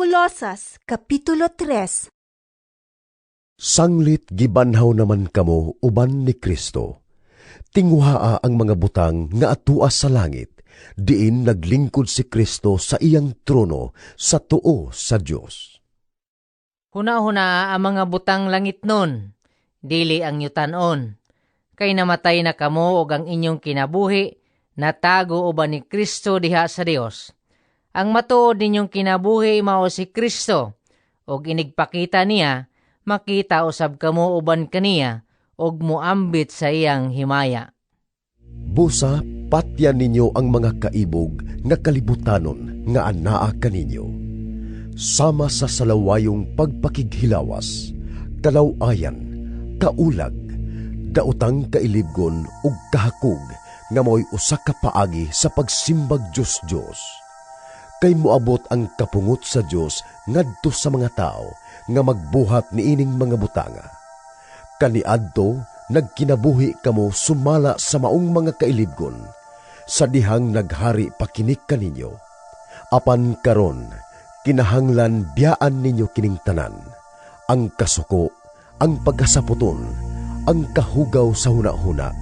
Kolosas Kapitulo 3 Sanglit gibanhaw naman kamo uban ni Kristo. Tinguhaa ang mga butang nga atua sa langit, diin naglingkod si Kristo sa iyang trono sa tuo sa Dios. Huna-huna ang mga butang langit nun, dili ang yutanon. Kay namatay na kamo og ang inyong kinabuhi, natago uban ni Kristo diha sa Dios ang matuod ninyong kinabuhi mao si Kristo, og inigpakita niya, makita usab kamo uban kaniya, og muambit sa iyang himaya. Busa, patyan ninyo ang mga kaibog nga kalibutanon nga anaa kaninyo. Sama sa salawayong pagpakighilawas, kalawayan, kaulag, dautang kailibgon ug kahakog nga mo'y usa ka paagi sa pagsimbag Diyos Diyos kay moabot ang kapungot sa Dios ngadto sa mga tao nga magbuhat ni ining mga butanga. Kaniadto nagkinabuhi kamo sumala sa maong mga kailibgon sa dihang naghari pakinik kaninyo. Apan karon kinahanglan biyaan ninyo kining tanan ang kasuko, ang pagkasaputon, ang kahugaw sa hunahuna,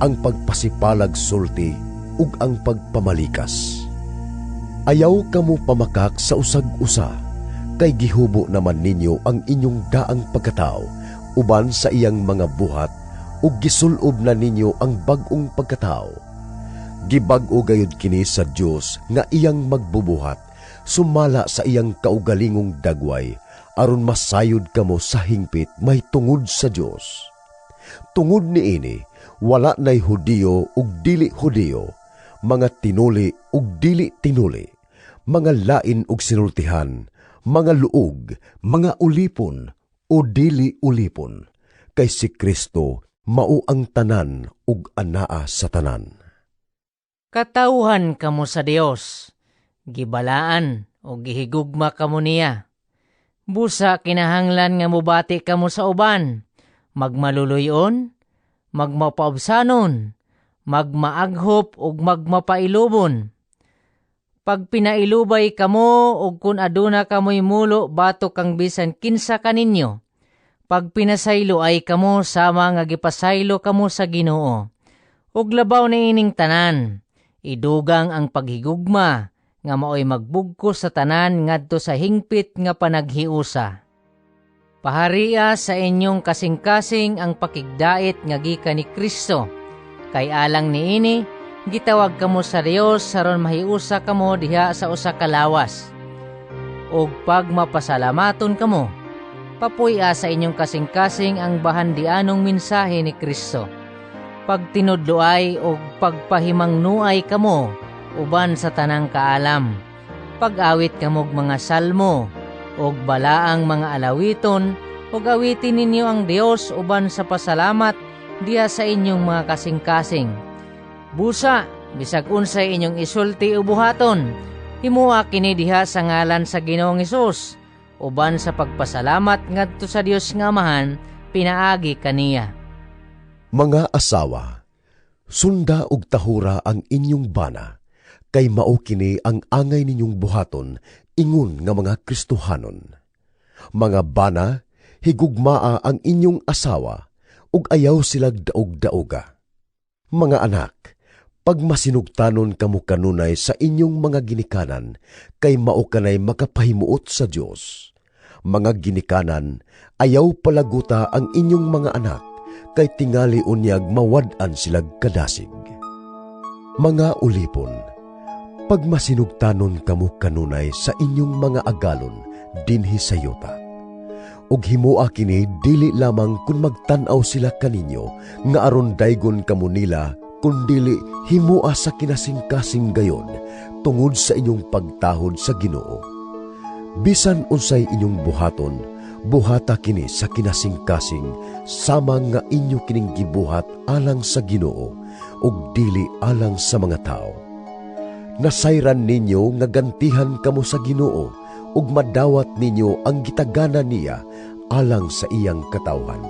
ang pagpasipalag sulti ug ang pagpamalikas Ayaw kamo pamakak sa usag-usa, kay gihubo naman ninyo ang inyong daang pagkatao, uban sa iyang mga buhat, ug gisulob na ninyo ang bagong pagkatao. Gibag-o gayud kini sa Dios nga iyang magbubuhat, sumala sa iyang kaugalingong dagway, aron masayod kamo sa hingpit may tungod sa Dios. Tungod ni ini, wala nay Hudiyo ug dili Hudiyo, mga tinuli ug dili tinuli, mga lain ug sinultihan, mga luog, mga ulipon o dili ulipon, kay si Kristo mao ang tanan ug anaa sa tanan. Katauhan kamo sa Dios, gibalaan o gihigugma kamo niya. Busa kinahanglan nga mubati kamo sa uban, magmaluluyon, magmapaubsanon, magmaaghop ug magmapailubon. Pag pinailubay kamo ug kun aduna kamoy mulo bato kang bisan kinsa kaninyo. Pag pinasaylo ay kamo sama nga gipasaylo kamo sa Ginoo. Ug labaw na ining tanan, idugang ang paghigugma nga maoy magbugko sa tanan ngadto sa hingpit nga panaghiusa. Pahariya sa inyong kasing-kasing ang pakigdait nga gikan ni Kristo Kay alang ni ini, gitawag kamo sa Dios saron mahiusa kamo diha sa usa ka lawas. Og pag mapasalamaton kamo, papuya sa inyong kasing-kasing ang bahandianong mensahe ni Kristo. Pag tinudloay og pagpahimangnuay kamo uban sa tanang kaalam. Pag-awit kamog mga salmo og balaang mga alawiton ug awitin ninyo ang Dios uban sa pasalamat diya sa inyong mga kasing-kasing. Busa, bisag unsay inyong isulti o buhaton, himuha kini diha sa ngalan sa Ginoong Hesus, uban sa pagpasalamat ngadto sa Dios nga Amahan, pinaagi kaniya. Mga asawa, sunda og tahura ang inyong bana, kay mao kini ang angay ninyong buhaton ingon nga mga Kristohanon. Mga bana, higugmaa ang inyong asawa, ug ayaw silag daog-daoga. Mga anak, pag masinugtanon kamo kanunay sa inyong mga ginikanan, kay mao kanay makapahimuot sa Dios. Mga ginikanan, ayaw palaguta ang inyong mga anak, kay tingali unyag mawad-an silag kadasig. Mga ulipon, pag masinugtanon kamo kanunay sa inyong mga agalon dinhi sa yuta ug himoa kini dili lamang kun magtan-aw sila kaninyo nga aron daygon kamo nila kun dili himoa sa kinasingkasing gayon tungod sa inyong pagtahod sa Ginoo. Bisan unsay inyong buhaton, buhata kini sa kinasingkasing sama nga inyo kining gibuhat alang sa Ginoo ug dili alang sa mga tao. Nasayran ninyo nga gantihan kamo sa Ginoo ug madawat ninyo ang gitagana niya alang sa iyang katawhan.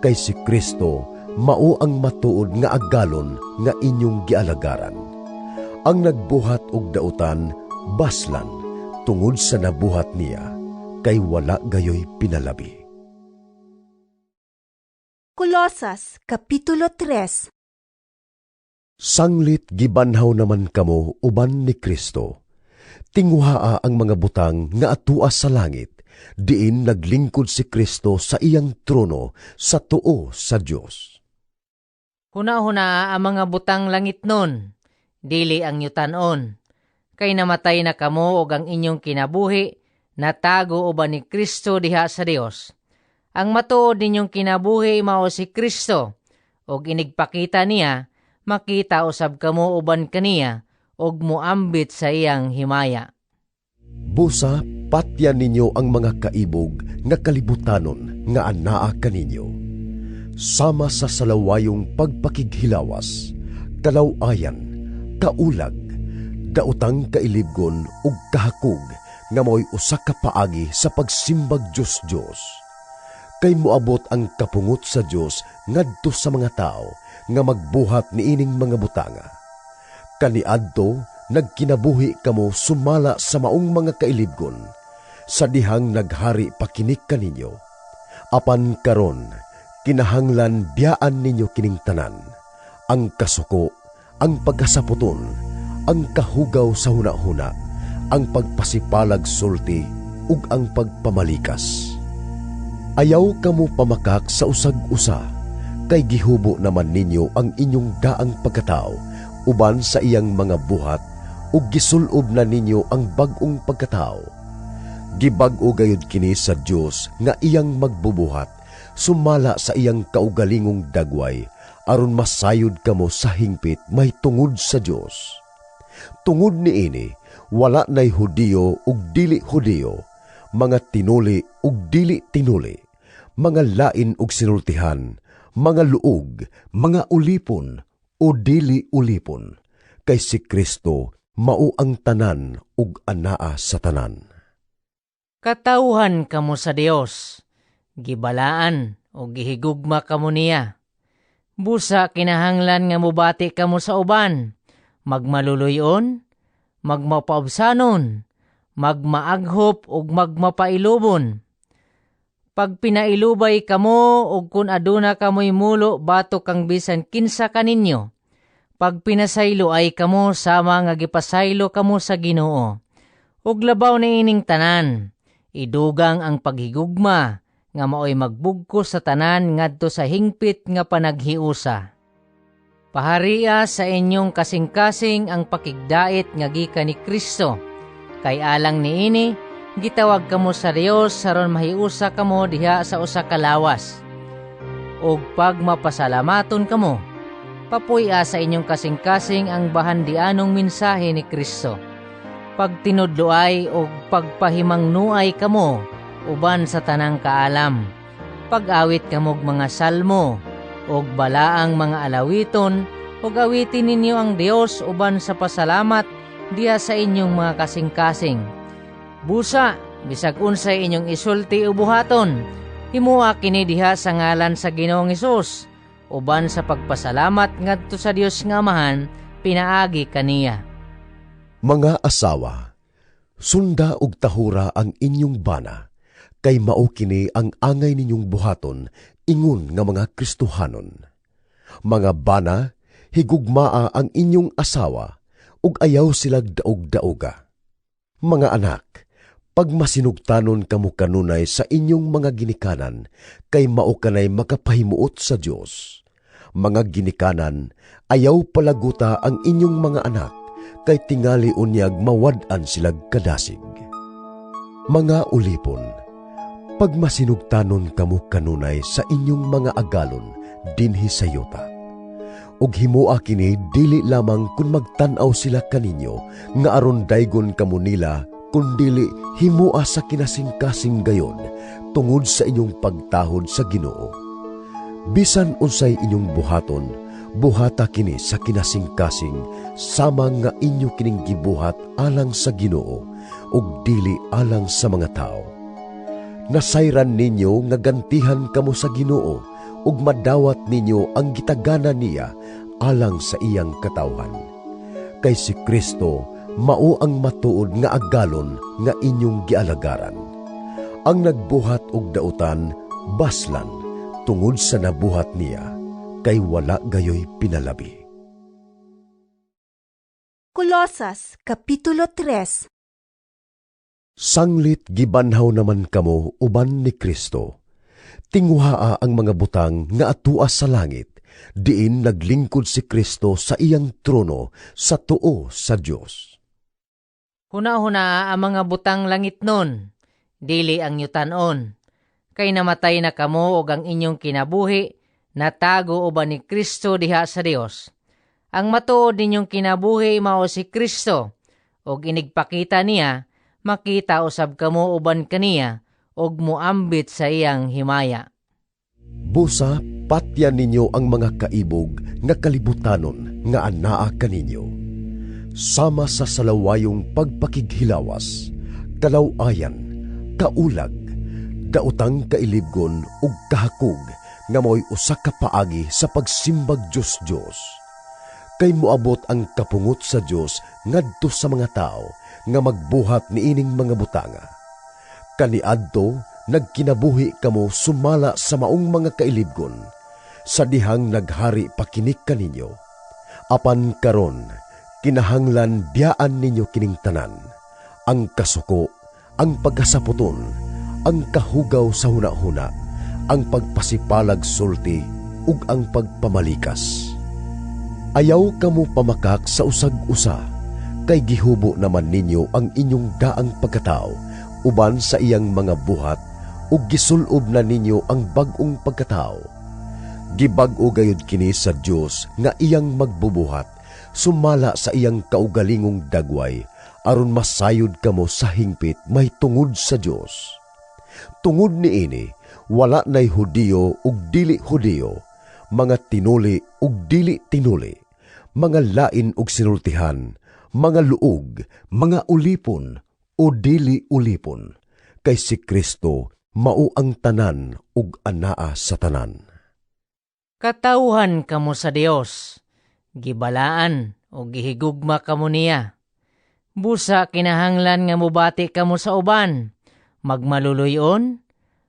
Kay si Kristo mao ang matuod nga agalon nga inyong gialagaran. Ang nagbuhat og dautan baslan tungod sa nabuhat niya, kay wala gayoy pinalabi. Kolosas Kapitulo 3 Sanglit gibanhaw naman kamo uban ni Kristo. Tinguhaa ang mga butang nga atua sa langit, diin naglingkod si Kristo sa iyang trono sa tuo sa Dios. Huna-huna ang mga butang langit nun, dili ang yutanon. Kay namatay na kamo og ang inyong kinabuhi, natago uban ni Kristo diha sa Dios. Ang matuod ninyong kinabuhi mao si Kristo, og inigpakita niya, makita usab kamo uban kaniya, og muambit sa iyang himaya. Busa, patyan ninyo ang mga kaibog nga kalibutanon nga anaa kaninyo. Sama sa salawayong pagpakighilawas, kalawayan, kaulag, dautang kailibgon ug kahakog nga mo'y usa ka paagi sa pagsimbag Diyos Diyos. Kay moabot ang kapungot sa Diyos ngadto sa mga tao nga magbuhat ni ining mga butanga. Kaniadto, nagkinabuhi kamo sumala sa maong mga kailibgon, sa dihang naghari pakinik kaninyo. Apan karon, kinahanglan biyaan ninyo kining tanan, ang kasuko, ang pagkasaputon, ang kahugaw sa hunahuna, ang pagpasipalag sulti, ug ang pagpamalikas. Ayaw kamo pamakak sa usag-usa, kay gihubo naman ninyo ang inyong daang pagkatao, uban sa iyang mga buhat, ug gisulob na ninyo ang bag-ong pagkatao. Gibag-o gayud kini sa Dios nga iyang magbubuhat, sumala sa iyang kaugalingong dagway, aron masayod kamo sa hingpit may tungod sa Dios. Tungod ni ini, wala nay Hudiyo ug dili Hudiyo, mga tinuli ug dili tinuli, mga lain ug sinultihan, mga luog, mga ulipon o dili ulipon, kay si Kristo mao ang tanan ug anaa sa tanan. Katauhan kamo sa Dios, gibalaan o gihigugma kamo niya. Busa kinahanglan nga mubati kamo sa uban, magmaluluyon, magmapaubsanon, magmaaghop ug magmapailubon. Pag pinailubay kamo ug kun aduna kamoy mulo batok kang bisan kinsa kaninyo, pag pinasaylo ay kamo sama nga gipasaylo kamo sa Ginoo. Ug labaw na ining tanan, idugang ang paghigugma nga maoy magbugkos sa tanan ngadto sa hingpit nga panaghiusa. Pahariya sa inyong kasing-kasing ang pakigdait nga gikan ni Kristo. Kay alang niini, gitawag kamo sa Dios saron mahiusa kamo diha sa usa ka lawas. Ug pag mapasalamaton kamo, papuya sa inyong kasing-kasing ang bahandianong mensahe ni Kristo. Pag tinudloay o pagpahimangnuay kamo, uban sa tanang kaalam. Pag-awit kamog mga salmo, og balaang mga alawiton, ug awitin ninyo ang Dios uban sa pasalamat diya sa inyong mga kasing-kasing. Busa, bisag unsay inyong isulti o buhaton, himuha kini diha sa ngalan sa Ginoong Hesus, uban sa pagpasalamat ngadto sa Dios nga Amahan, pinaagi kaniya. Mga asawa, sunda ug tahura ang inyong bana, kay mao kini ang angay ninyong buhaton ingon nga mga Kristohanon. Mga bana, higugmaa ang inyong asawa, ug ayaw silag daog-daoga. Mga anak, pagmasinugtanon kamo kanunay sa inyong mga ginikanan, kay mao kanay makapahimuot sa Dios. Mga ginikanan, ayaw palaguta ang inyong mga anak, kay tingali unyag mawad-an silag kadasig. Mga ulipon, pagmasinugtanon kamo kanunay sa inyong mga agalon dinhi sa yuta. Ug himoa kini dili lamang kun magtan-aw sila kaninyo nga aron daygon kamo nila kundili himoa sa kinasingkasing gayon tungod sa inyong pagtahod sa Ginoo. Bisan unsay inyong buhaton, buhata kini sa kinasingkasing sama nga inyo kining gibuhat alang sa Ginoo ug dili alang sa mga tao nasayran ninyo nga gantihan kamo sa Ginoo ug madawat ninyo ang gitagana niya alang sa iyang katawhan. Kay si Kristo mao ang matuod nga agalon nga inyong gialagaran. Ang nagbuhat og dautan, baslan, tungod sa nabuhat niya, kay wala gayoy pinalabi. Kolosas Kapitulo 3 Sanglit gibanhaw naman kamo uban ni Kristo. Tinguhaa ang mga butang nga atua sa langit, diin naglingkod si Kristo sa iyang trono sa tuo sa Dios. Huna-huna ang mga butang langit nun, dili ang yutanon. Kay namatay na kamo og ang inyong kinabuhi, natago uban ni Kristo diha sa Dios. Ang matuod ninyong kinabuhi mao si Kristo, og inigpakita niya, makita usab kamo uban kaniya, og muambit sa iyang himaya. Busa, patyan ninyo ang mga kaibog nga kalibutanon nga anaa kaninyo. Sama sa salawayong pagpakighilawas, kalawayan, kaulag, dautang kailibgon ug kahakog nga mo'y usa ka paagi sa pagsimbag Diyos Diyos. Kay moabot ang kapungot sa Diyos ngadto sa mga tao nga magbuhat ni ining mga butanga. Kaniadto, nagkinabuhi kamo sumala sa maong mga kailibgon, sa dihang naghari pakinik kaninyo. Apan karon, kinahanglan biyaan ninyo kining tanan, ang kasuko, ang pagkasaputon, ang kahugaw sa huna-huna, ang pagpasipalag sulti, ug ang pagpamalikas. Ayaw kamo pamakak sa usag-usa, kay gihubo naman ninyo ang inyong daang pagkatao, uban sa iyang mga buhat, ug gisulob na ninyo ang bag-ong pagkatao. Gibag-o gayud kini sa Dios nga iyang magbubuhat, sumala sa iyang kaugalingong dagway, aron masayod kamo sa hingpit may tungod sa Dios. Tungod ni ini, wala nay Hudiyo ug dili Hudiyo, mga tinuli ug dili tinuli, mga lain ug sinultihan, mga luog, mga ulipon o dili ulipon, kay si Kristo mao ang tanan ug anaa sa tanan. Katauhan kamo sa Dios, gibalaan o gihigugma kamo niya. Busa kinahanglan nga mubati kamo sa uban, magmaluluyon,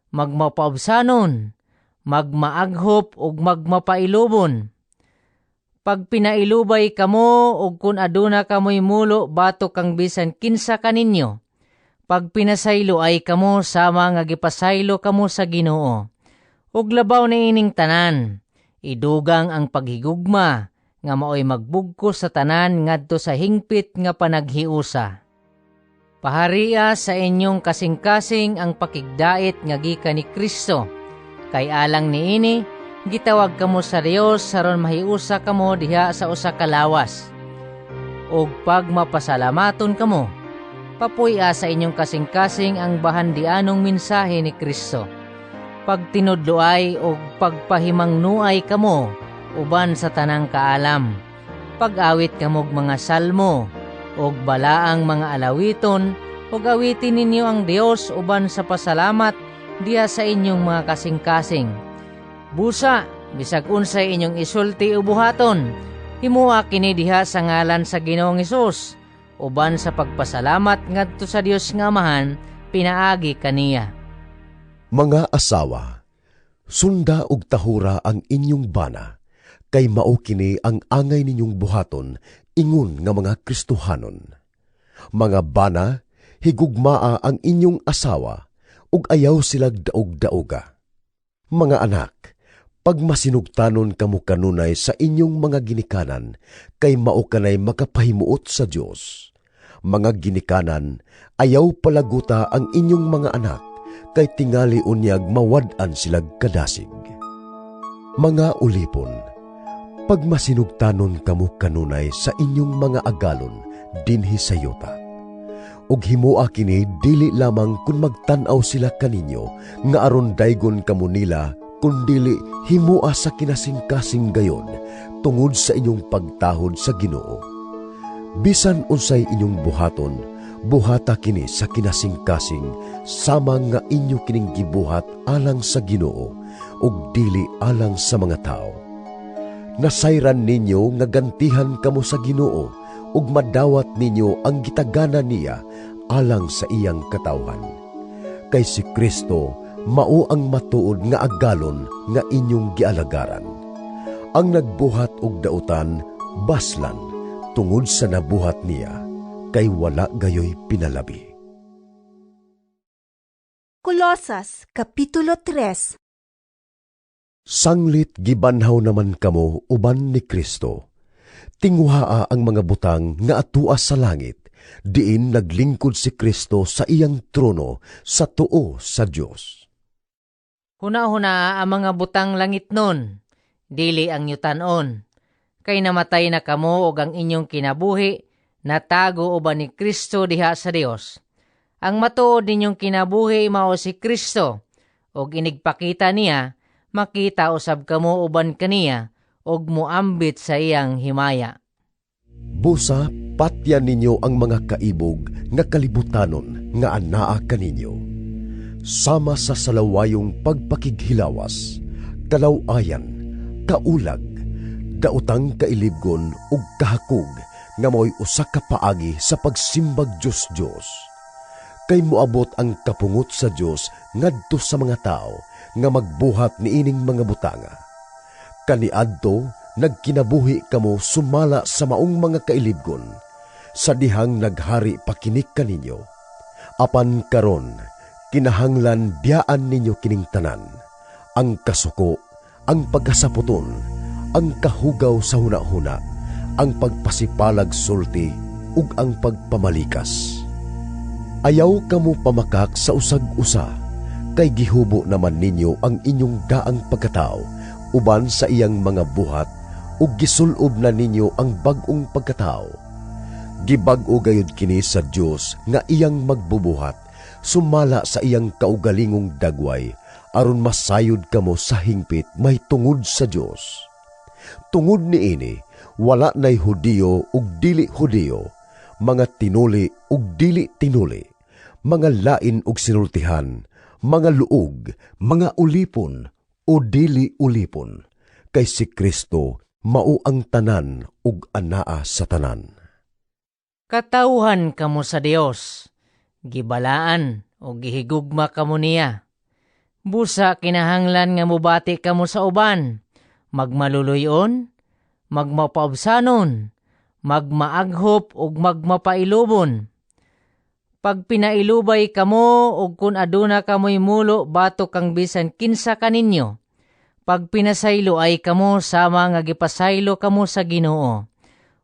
magmapaubsanon, magmaaghop ug magmapailubon. Pag pinailubay kamo ug kun aduna kamoy mulo bato kang bisan kinsa kaninyo, pag pinasaylo ay kamo sama nga gipasaylo kamo sa Ginoo. Ug labaw na ining tanan, idugang ang paghigugma nga maoy magbugko sa tanan ngadto sa hingpit nga panaghiusa. Pahariya sa inyong kasing-kasing ang pakigdait nga gikan ni Kristo. Kay alang niini, gitawag kamo sa Dios saron mahiusa kamo diha sa usa ka lawas. Ug pag mapasalamaton kamo, papuya sa inyong kasing-kasing ang bahandianong mensahe ni Kristo. Pag tinudloay o pagpahimangnuay kamo, uban sa tanang kaalam. Pag-awit kamog mga salmo, og balaang mga alawiton, ug awitin ninyo ang Dios uban sa pasalamat diya sa inyong mga kasing-kasing. Busa, bisag unsay inyong isulti o buhaton, himuha kini diha sa ngalan sa Ginoong Hesus, uban sa pagpasalamat ngadto sa Dios nga Amahan, pinaagi kaniya. Mga asawa, sunda og tahura ang inyong bana, kay mao kini ang angay ninyong buhaton ingon nga mga Kristohanon. Mga bana, higugmaa ang inyong asawa, ug ayaw silag daog-daoga. Mga anak, pag masinugtanon kamo kanunay sa inyong mga ginikanan, kay mao kanay makapahimuot sa Dios. Mga ginikanan, ayaw palaguta ang inyong mga anak, kay tingali unyag mawad-an silag kadasig. Mga ulipon, pag masinugtanon kamo kanunay sa inyong mga agalon dinhi sa yuta. Ug himoa kini dili lamang kun magtan-aw sila kaninyo nga aron daygon kamo nila kun dili himoa sa kinasing-kasing gayon tungod sa inyong pagtahod sa Ginoo. Bisan unsay inyong buhaton, buhata kini sa kinasing-kasing sama nga inyo kining gibuhat alang sa Ginoo ug dili alang sa mga tao nasayran ninyo nga gantihan kamo sa Ginoo ug madawat ninyo ang gitagana niya alang sa iyang katawhan. Kay si Kristo mao ang matuod nga agalon nga inyong gialagaran. Ang nagbuhat og dautan baslan tungod sa nabuhat niya kay wala gayoy pinalabi. Colosas Kapitulo 3 Sanglit gibanhaw naman kamo uban ni Kristo. Tinguhaa ang mga butang nga atua sa langit, diin naglingkod si Kristo sa iyang trono sa tuo sa Dios. Huna-huna ang mga butang langit nun, dili ang yutanon. Kay namatay na kamo og ang inyong kinabuhi, natago uban ni Kristo diha sa Dios. Ang matuod ninyong kinabuhi mao si Kristo, og inigpakita niya, makita usab kamo uban kaniya, og muambit sa iyang himaya. Busa, patyan ninyo ang mga kaibog nga kalibutanon nga anaa kaninyo. Sama sa salawayong pagpakighilawas, kalawayan, kaulag, dautang kailibgon ug kahakog nga mo'y usa ka paagi sa pagsimbag Dios Dios. Kay moabot ang kapungot sa Dios ngadto sa mga tao nga magbuhat niining mga butanga. Kaniadto nagkinabuhi kamo sumala sa maong mga kailibgon sa dihang naghari pakinik kaninyo. Apan karon kinahanglan biyaan ninyo kining tanan, ang kasuko, ang pagkasaputon, ang kahugaw sa huna-huna, ang pagpasipalag sulti, ug ang pagpamalikas. Ayaw kamo pamakak sa usag-usa, kay gihubo naman ninyo ang inyong daang pagkatao, uban sa iyang mga buhat, ug gisulob na ninyo ang bag-ong pagkatao. Gibag-o gayud kini sa Dios nga iyang magbubuhat, sumala sa iyang kaugalingong dagway, aron masayod kamo sa hingpit may tungod sa Dios. Tungod ni ini, wala nay Hudiyo ug dili Hudiyo, mga tinuli ug dili tinuli, mga lain ug sinultihan, mga luog, mga ulipon o dili ulipon, kay si Kristo mao ang tanan ug anaa sa tanan. Katauhan kamo sa Dios, gibalaan o gihigugma kamo niya. Busa kinahanglan nga mubati kamo sa uban, magmaluluyon, magmapaubsanon, magmaaghop ug magmapailubon. Pag pinailubay kamo ug kun aduna kamoy mulo bato kang bisan kinsa kaninyo, pag pinasaylo ay kamo sama nga gipasaylo kamo sa Ginoo.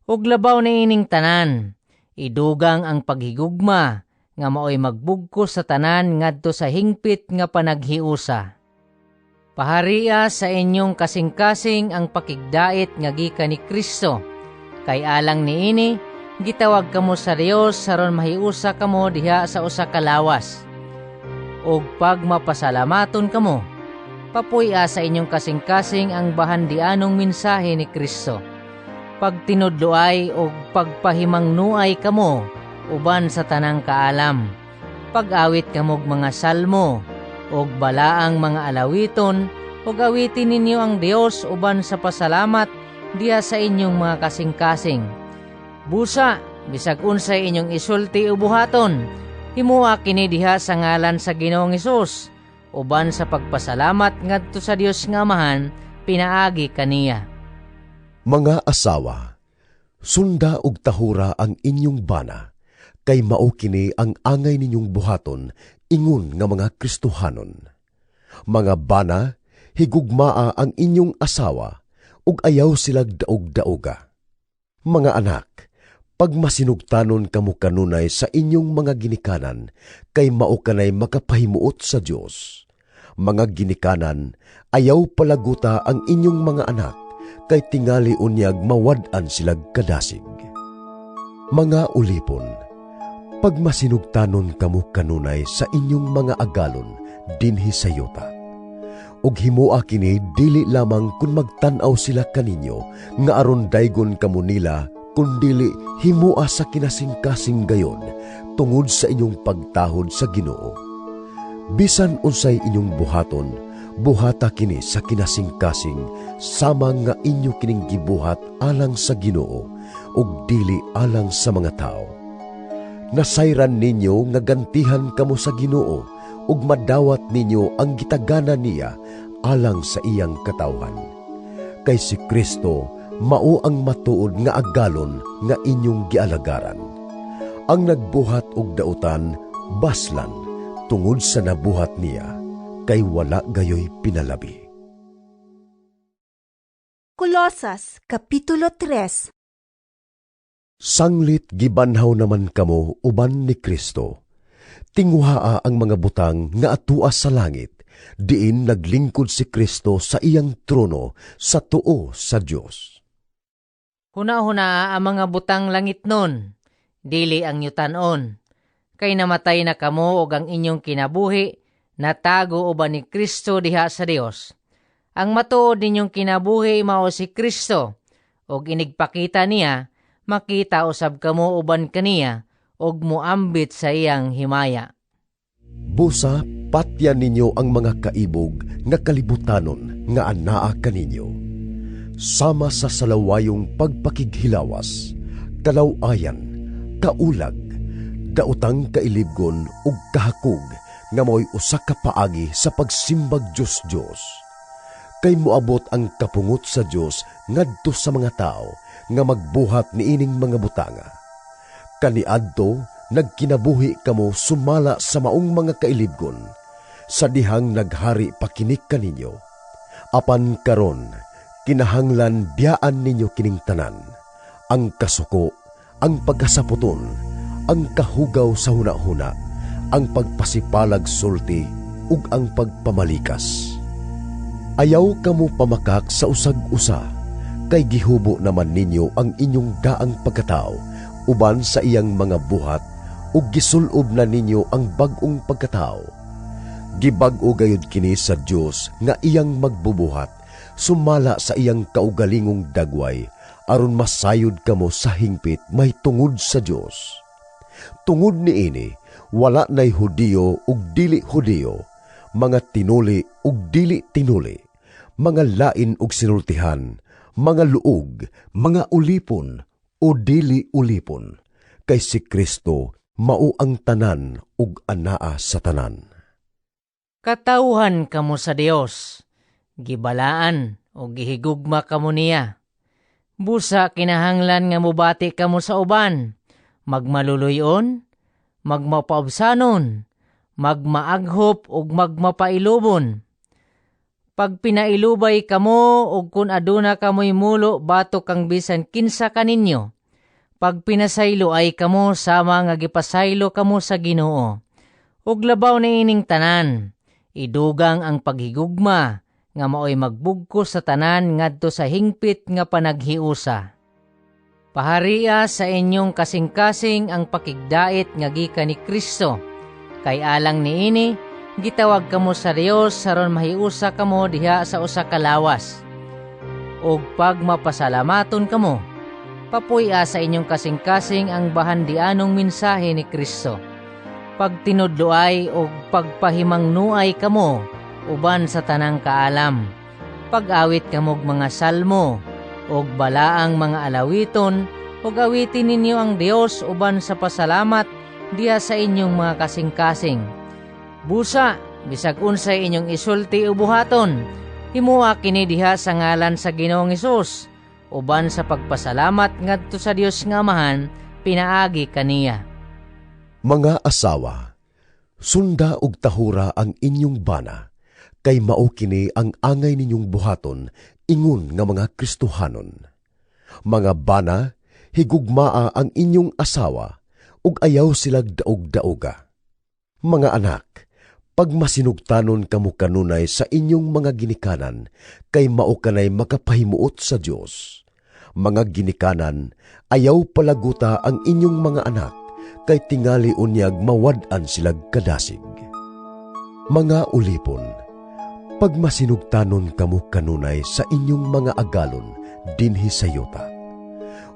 Ug labaw na ining tanan, idugang ang paghigugma nga maoy magbugko sa tanan ngadto sa hingpit nga panaghiusa. Paharia sa inyong kasing-kasing ang pakigdait nga gika ni Kristo. Kay alang niini, gitawag kamo sa Dios saron mahiusa kamo diha sa usa ka lawas. Og pag mapasalamaton kamo, papuya sa inyong kasing-kasing ang bahandianong mensahe ni Kristo. Pag tinudloay og pagpahimangnuay kamo uban sa tanang kaalam. Pag-awit kamog mga salmo og balaang mga alawiton ug awitin ninyo ang Dios uban sa pasalamat diha sa inyong mga kasing-kasing. Busa, bisag unsay inyong isulti o buhaton, himuha kini diha sa ngalan sa Ginoong Hesus uban sa pagpasalamat ngadto sa Dios nga Amahan pinaagi kaniya. Mga asawa, sunda og tahura ang inyong bana, kay mao kini ang angay ninyong buhaton ingon nga mga Kristohanon. Mga bana, higugmaa ang inyong asawa ug ayaw silag daog-daoga. Mga anak, pagmasinugtanon kamo kanunay sa inyong mga ginikanan kay mao kanay makapahimuot sa Dios. Mga ginikanan, ayaw palaguta ang inyong mga anak kay tingali unyag mawad-an silag kadasig. Mga ulipon, pagmasinugtanon kamo kanunay sa inyong mga agalon dinhi sa yuta. Ug himoa kini dili lamang kun magtan-aw sila kaninyo nga aron daygon kamo nila kundili himoa sa kinasing-kasing gayon tungod sa inyong pagtahod sa Ginoo. Bisan unsay inyong buhaton, buhata kini sa kinasingkasing sama nga inyo kining gibuhat alang sa Ginoo ug dili alang sa mga tao. Nasayran ninyo nga gantihan kamo sa Ginoo ug madawat ninyo ang gitagana niya alang sa iyang katawhan. Kay si Kristo mao ang matuod nga agalon nga inyong gialagaran. Ang nagbuhat og dautan baslan tungod sa nabuhat niya kay wala gayoy pinalabi. Kolosas Kapitulo 3 Sanglit gibanhaw naman kamo uban ni Kristo. Tinguhaa ang mga butang nga atua sa langit, diin naglingkod si Kristo sa iyang trono sa tuo sa Dios. Huna-huna ang mga butang langit nun, dili ang yutanon. Kay namatay na kamo og ang inyong kinabuhi, natago uban ni Kristo diha sa Dios. Ang matuod ninyong kinabuhi mao si Kristo, og inigpakita niya, makita usab kamo uban kaniya, og muambit sa iyang himaya. Busa patyan ninyo ang mga kaibog nga kalibutanon nga anaa kaninyo. Sama sa salawayong pagpakighilawas, kalawayan, kaulag, dautang kailibgon ug kahakog nga mo'y usa ka paagi sa pagsimbag Diyos Diyos. Kay moabot ang kapungot sa Diyos ngadto sa mga tao nga magbuhat niining mga butanga. Kaniadto nagkinabuhi kamo sumala sa maong mga kailibgon sa dihang naghari pakinik kaninyo. Apan karon kinahanglan biyaan ninyo kining tanan ang kasuko, ang pagkasaputon, ang kahugaw sa huna-huna, ang pagpasipalag sulti ug ang pagpamalikas. Ayaw kamo pamakak sa usag-usa, kay gihubo naman ninyo ang inyong daang pagkatao uban sa iyang mga buhat ug gisulob na ninyo ang bag-ong pagkatao. Gibag-o gayud kini sa Dios nga iyang magbubuhat sumala sa iyang kaugalingong dagway aron masayod kamo sa hingpit may tungod sa Dios. Tungod ni ini, wala nay Hudiyo ug dili Hudiyo, mga tinuli ug dili tinuli, mga lain ug sinultihan, mga luog, mga ulipon o dili ulipon, kay si Kristo mao ang tanan ug anaa sa tanan. Katauhan kamo sa Dios, gibalaan o gihigugma kamo niya. Busa kinahanglan nga mubati kamo sa uban, magmaluluyon, magmapaubsanon, magmaaghop ug magmapailubon. Pag pinailubay kamo ug kun aduna kamoy mulo bato kang bisan kinsa kaninyo, pag pinasaylo ay kamo sama nga gipasaylo kamo sa Ginoo. Ug labaw na ining tanan, idugang ang paghigugma nga maoy magbugkos sa tanan ngadto sa hingpit nga panaghiusa. Paharia sa inyong kasing-kasing ang pakigdait nga gikan ni Kristo. Kay alang niini, gitawag kamo sa Dios saron mahiusa kamo diha sa usa ka lawas. Ug pag mapasalamaton kamo, papuya sa inyong kasing-kasing ang bahandianong mensahe ni Kristo. Pag tinudloay o pagpahimangnuay kamo, uban sa tanang kaalam. Pag-awit kamog mga salmo, og balaang mga alawiton, ug awitin ninyo ang Dios uban sa pasalamat diya sa inyong mga kasing-kasing. Busa, bisag unsay inyong isulti o buhaton, himuha kini diha sa ngalan sa Ginoong Hesus, uban sa pagpasalamat ngadto sa Dios nga Amahan, pinaagi kaniya. Mga asawa, sunda og tahura ang inyong bana, kay mao kini ang angay ninyong buhaton ingon nga mga Kristohanon. Mga bana, higugmaa ang inyong asawa, ug ayaw silag daog-daoga. Mga anak, pag masinugtanon kamo kanunay sa inyong mga ginikanan, kay mao kanay makapahimuot sa Dios. Mga ginikanan, ayaw palaguta ang inyong mga anak, kay tingali unyag mawad-an silag kadasig. Mga ulipon, pag masinugtanon kamo kanunay sa inyong mga agalon dinhi sa yuta.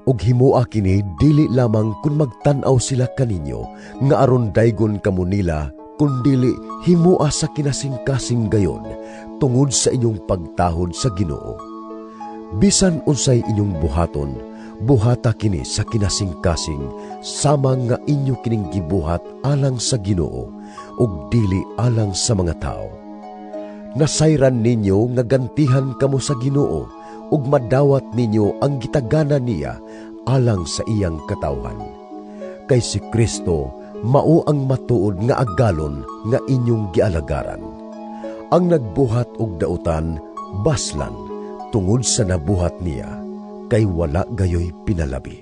Ug himoa kini dili lamang kun magtan-aw sila kaninyo nga aron daygon kamo nila kundili himua sa kinasing-kasing gayon tungod sa inyong pagtahod sa Ginoo. Bisan unsay inyong buhaton, buhata kini sa kinasing-kasing sama nga inyo kining gibuhat alang sa Ginoo ug dili alang sa mga tao. Nasayran ninyo nga gantihan kamo sa Ginoo ug madawat ninyo ang gitagana niya alang sa iyang katawhan. Kay si Kristo mao ang matuod nga agalon nga inyong gialagaran. Ang nagbuhat og dautan baslan tungod sa nabuhat niya kay wala gayoy pinalabi.